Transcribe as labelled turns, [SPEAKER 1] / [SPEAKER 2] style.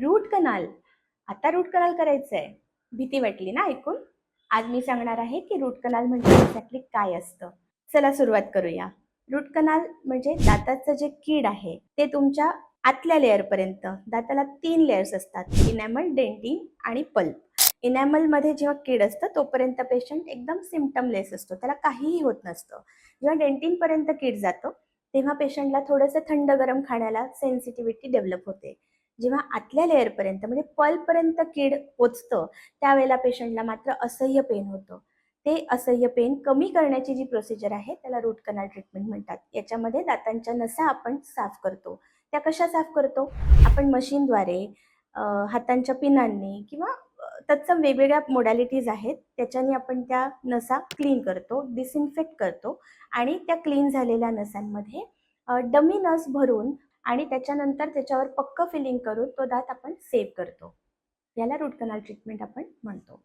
[SPEAKER 1] Root canal. आता root canal करायचं आहे भीती वाटली ना ऐकून? आज मी सांगणार आहे की रूट कनाल म्हणजे एक्झॅक्टली काय असतं. चला सुरुवात करूया. रूट कनाल म्हणजे दाताचं जे कीड आहे ते तुमच्या आतल्या लेअरपर्यंत दाताला तीन लेअर्स असतात. इनॅमल डेंटिन आणि पल्प इनॅमलमध्ये जेव्हा कीड असतं तोपर्यंत पेशंट एकदम सिमटमलेस असतो. त्याला काहीही होत नसतं. जेव्हा डेंटिनपर्यंत कीड जातो तेव्हा पेशंटला थोडंसं थंड गरम खाण्याला सेन्सिटिव्हिटी डेव्हलप होते. जेव्हा आतल्या लेअरपर्यंत म्हणजे पलपर्यंत कीड पोचतं त्यावेळेला पेशंटला मात्र असह्य पेन होतं. ते असह्य पेन कमी करण्याची जी प्रोसिजर आहे त्याला रूट कनाल ट्रीटमेंट म्हणतात. याच्यामध्ये दातांच्या नसा आपण साफ करतो. त्या कशा साफ करतो? आपण मशीनद्वारे हातांच्या पिनांनी किंवा तत्सम वेगवेगळ्या मोडॅलिटीज आहेत त्याच्याने आपण त्या नसा क्लीन करतो डिसइन्फेक्ट करतो आणि त्या क्लीन झालेल्या नसांमध्ये डमी नस भरून आणि त्याच्यानंतर त्याच्यावर पक्क फिलिंग करून तो दात आपण सेव्ह करतो. याला रूट कनाल ट्रीटमेंट आपण म्हणतो.